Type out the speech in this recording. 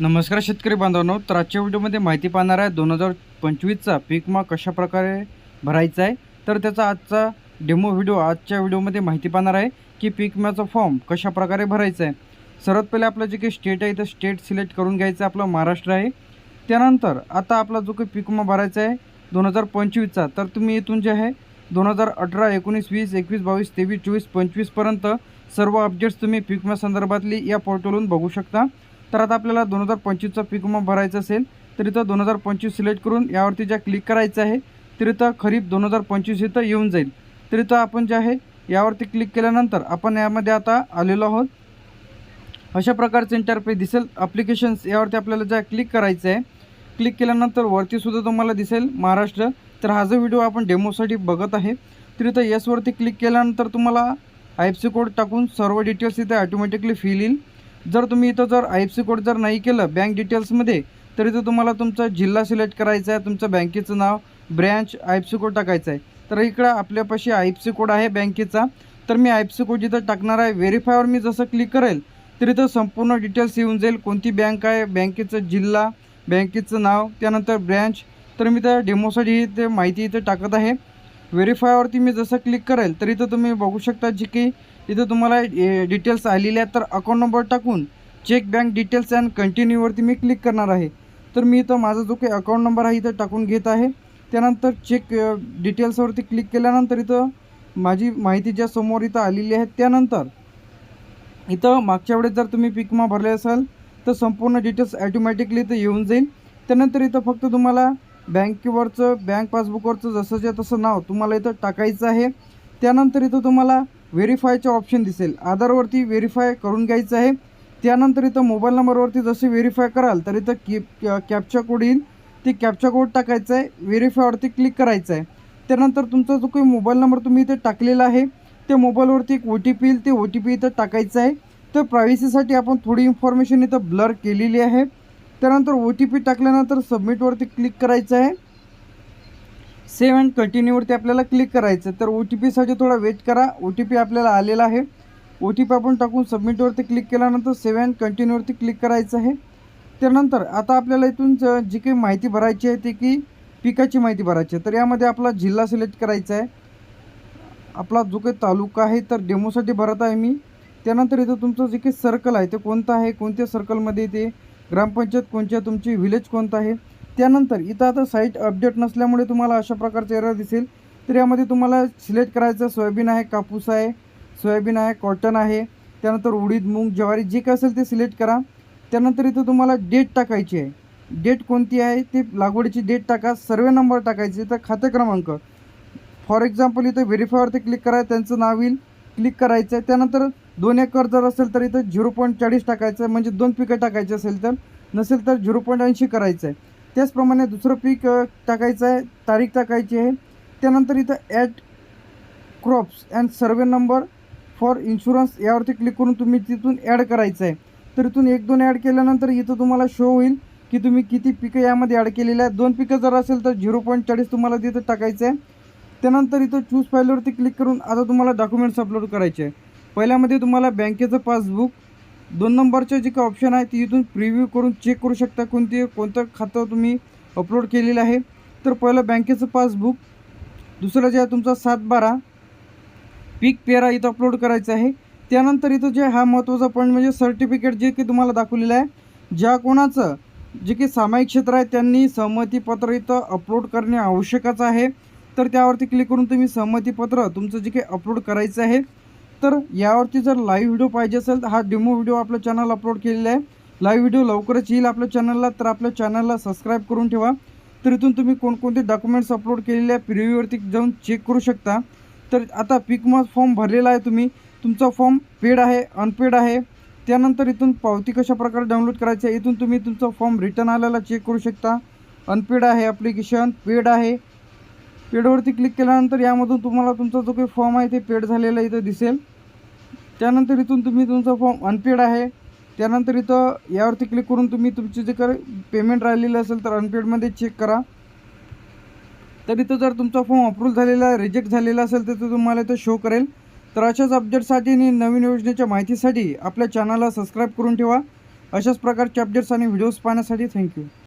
नमस्कार शेतकरी बांधवांनो तर आजच्या व्हिडिओमध्ये माहिती पाहणार आहे दोन हजार पंचवीसचा पीक विमा कशा प्रकारे भरायचा आहे. तर त्याचा आजचा डेमो व्हिडिओ आजच्या व्हिडिओमध्ये माहिती पाहणार आहे की पीक विम्याचा फॉर्म कशा प्रकारे भरायचा आहे. सर्वात पहिले आपलं जे काही स्टेट आहे तर स्टेट सिलेक्ट करून घ्यायचं आहे आपलं महाराष्ट्र आहे. त्यानंतर आता आपला जो काही पीक विमा भरायचा आहे दोन हजार पंचवीसचा तर तुम्ही इथून जे आहे दोन हजार अठरा एकोणीस वीस एकवीस बावीस तेवीस चोवीस पंचवीसपर्यंत सर्व अपडेट्स तुम्ही पीक विमा संदर्भातली या पोर्टलवरून बघू शकता. तर आता आपल्याला दोन हजार पंचवीसचा पीक विमा भरायचा असेल तर इथं दोन हजार पंचवीस सिलेक्ट करून यावरती ज्या क्लिक करायचं आहे तर इथं खरीप दोन हजार पंचवीस इथं येऊन जाईल. तर इथं आपण जे आहे यावरती क्लिक केल्यानंतर आपण यामध्ये आता आलेलो आहोत. अशा प्रकारचं इंटरपे दिसेल. अप्लिकेशन्स यावरती आपल्याला ज्या क्लिक करायचं आहे क्लिक केल्यानंतर वरतीसुद्धा तुम्हाला दिसेल महाराष्ट्र. तर हा जो व्हिडिओ आपण डेमोसाठी बघत आहे तर इथं येसवरती क्लिक केल्यानंतर तुम्हाला आय एफ सी कोड टाकून सर्व डिटेल्स इथे ऑटोमॅटिकली फिल येईल जर तुम्ही इथं जर आय एफ सी कोड जर नाही केलं बँक डिटेल्समध्ये तर इथं तुम्हाला तुमचा जिल्हा सिलेक्ट करायचा आहे तुमचं बँकेचं नाव branch I F C code टाकायचं आहे. तर इकडं आपल्यापाशी आय एफ सी कोड आहे बँकेचा. तर मी आय एफ सी कोड जिथं टाकणार आहे व्हेरीफायवर मी जसं क्लिक करेल तर इथं संपूर्ण डिटेल्स येऊन जाईल. कोणती बँक आहे बँकेचं जिल्हा बँकेचं नाव त्यानंतर ब्रँच तर मी त्या डेमोसाठी ते माहिती इथं टाकत आहे. व्हेरीफायवरती मी जसं क्लिक करेल तर इथं तुम्ही बघू शकता जी की इथं तुम्हाला डिटेल्स आलेले आहेत. तर अकाउंट नंबर टाकून चेक बँक डिटेल्स अँड कंटिन्यूवरती मी क्लिक करणार आहे. तर मी इथं माझा जो काही अकाउंट नंबर आहे इथं टाकून घेत आहे. त्यानंतर चेक डिटेल्सवरती क्लिक केल्यानंतर इथं माझी माहिती ज्या समोर इथं आलेली आहे त्यानंतर इथं मागच्या वेळेस जर तुम्ही पिकमा विमा भरले असाल तर संपूर्ण डिटेल्स ॲटोमॅटिकली इथं येऊन जाईल. त्यानंतर इथं फक्त तुम्हाला बँकेवरचं बँक पासबुकवरचं जसंच्या तसं नाव तुम्हाला इथं टाकायचं आहे त्यानंतर इथं तुम्हाला व्हेरीफायचे ऑप्शन दिसेल. आधारवरती व्हेरीफाय करून घ्यायचं आहे. त्यानंतर इथं मोबाईल नंबरवरती जसे व्हेरीफाय कराल तर इथं की कॅप्चा कोड येईल. ते कॅप्चा कोड टाकायचा आहे. व्हेरीफायवरती क्लिक करायचं आहे. त्यानंतर तुमचा जो काही मोबाईल नंबर तुम्ही इथे टाकलेला आहे त्या मोबाईलवरती एक ओ टी पी येईल. ते ओ टी पी इथं टाकायचं आहे. तर प्रायव्हसीसाठी आपण थोडी इन्फॉर्मेशन इथं ब्लर केलेली आहे. त्यानंतर ओ टी पी टाकल्यानंतर सबमिटवरती क्लिक करायचं आहे. सेव्ह अँड कंटिन्यूवरती आपल्याला क्लिक करायचं तर ओ टी पीसाठी थोडा वेट करा. ओ टी पी आपल्याला आलेला आहे. ओ टी पी आपण टाकून सबमिटवरती क्लिक केल्यानंतर सेव्ह अँड कंटिन्यूवरती क्लिक करायचं आहे. त्यानंतर आता आपल्याला इथून जी काही माहिती भरायची आहे ती की पिकाची माहिती भरायची आहे. तर यामध्ये आपला जिल्हा सिलेक्ट करायचा आहे. आपला जो काही तालुका आहे तर डेमोसाठी भरत आहे मी. त्यानंतर इथं तुमचं जे काही सर्कल आहे ते कोणतं आहे? कोणत्या सर्कलमध्ये ते? ग्रामपंचायत कोणत्या तुमची विलेज कोणतं आहे? त्यानंतर इथं आता साईट अपडेट नसल्यामुळे तुम्हाला अशा प्रकारचे एरर दिसेल. तर यामध्ये तुम्हाला सिलेक्ट करायचं सोयाबीन आहे कापूस आहे सोयाबीन आहे कॉटन आहे. त्यानंतर उडीद मूग ज्वारी जे काय असेल ते सिलेक्ट करा. त्यानंतर इथं तुम्हाला डेट टाकायची आहे. डेट कोणती आहे? ते लागवडीची डेट टाका. सर्वे नंबर टाकायचे. तर खाते क्रमांक. फॉर एक्झाम्पल इथं व्हेरीफायवरती क्लिक करा. त्यांचं नाव येईल. क्लिक करायचं आहे. त्यानंतर दोन एकर जर असेल तर इथं झिरो पॉईंट चाळीस टाकायचं आहे म्हणजे दोन पिकं टाकायची असेल तर. नसेल तर झिरो पॉईंट ऐंशी करायचं आहे. त्याचप्रमाणे दुसरं पीक टाकायचं आहे तारीख टाकायची आहे. त्यानंतर इथं at crops and survey number for insurance यावरती क्लिक करून तुम्ही तिथून ॲड करायचं आहे. तर इथून एक दोन ॲड केल्यानंतर इथं तुम्हाला शो होईल की तुम्ही किती पिकं यामध्ये ॲड केलेली आहे दोन पिकं जर असेल तर झिरो पॉईंट चाळीस तुम्हाला तिथं टाकायचं आहे. त्यानंतर इथं चूज फाईलवरती क्लिक करून आता तुम्हाला डॉक्युमेंट्स अपलोड करायचे आहे. पहिल्यामध्ये तुम्हाला बँकेचं पासबुक दोन नंबरचे जे काही ऑप्शन आहे ती इथून प्रिव्ह्यू करून चेक करू शकता. कोणती कोणतं खातं तुम्ही अपलोड केलेलं आहे. तर पहिलं बँकेचं पासबुक दुसरं जे आहे तुमचा सात बारा पीक पेरा इथं अपलोड करायचं आहे. त्यानंतर इथं जे हा महत्त्वाचा पॉईंट म्हणजे सर्टिफिकेट जे की तुम्हाला दाखवलेलं आहे. ज्या कोणाचं जे की सामायिक क्षेत्र आहे त्यांनी सहमतीपत्र इथं अपलोड करणे आवश्यकच आहे. तर त्यावरती क्लिक करून तुम्ही सहमतीपत्र तुमचं जे काही अपलोड करायचं आहे. तर यावरती जर लाईव्ह व्हिडिओ पाहिजे असेल तर हा डेमो व्हिडिओ आपल्या चॅनल अपलोड केलेला आहे. लाईव्ह व्हिडिओ लवकरच येईल आपल्या चॅनलला तर आपल्या चॅनलला सबस्क्राईब करून ठेवा. तर इथून तुम्ही कोणकोणते डॉक्युमेंट्स अपलोड केलेले आहे प्रिव्ह्यूवरती जाऊन चेक करू शकता. तर आता पिकमास फॉर्म भरलेला आहे तुम्ही. तुमचा फॉर्म पेड आहे अनपेड आहे. त्यानंतर इथून पावती कशा प्रकारे डाउनलोड करायची आहे इथून तुम्ही तुमचा फॉर्म रिटर्न आलेला चेक करू शकता. अनपेड आहे ॲप्लिकेशन पेड आहे. पेडवरती क्लिक केल्यानंतर यामधून तुम्हाला तुमचा जो काही फॉर्म आहे ते पेड झालेला इथं दिसेल. त्यानंतर इथून तुम्ही तुमचा फॉर्म अनपेड आहे. त्यानंतर इथं यावरती क्लिक करून तुम्ही तुमची जे काही पेमेंट राहिलेलं असेल तर अनपेडमध्ये चेक करा. तर इथं जर तुमचा फॉर्म अप्रूव्ह झालेला रिजेक्ट झालेला असेल तर तुम्हाला इथं शो करेल. तर अशाच अपडेटसाठी आणि नवीन योजनेच्या माहितीसाठी आपल्या चॅनलला सबस्क्राईब करून ठेवा. अशाच प्रकारचे अपडेट्स आणि व्हिडिओज पाहण्यासाठी थँक्यू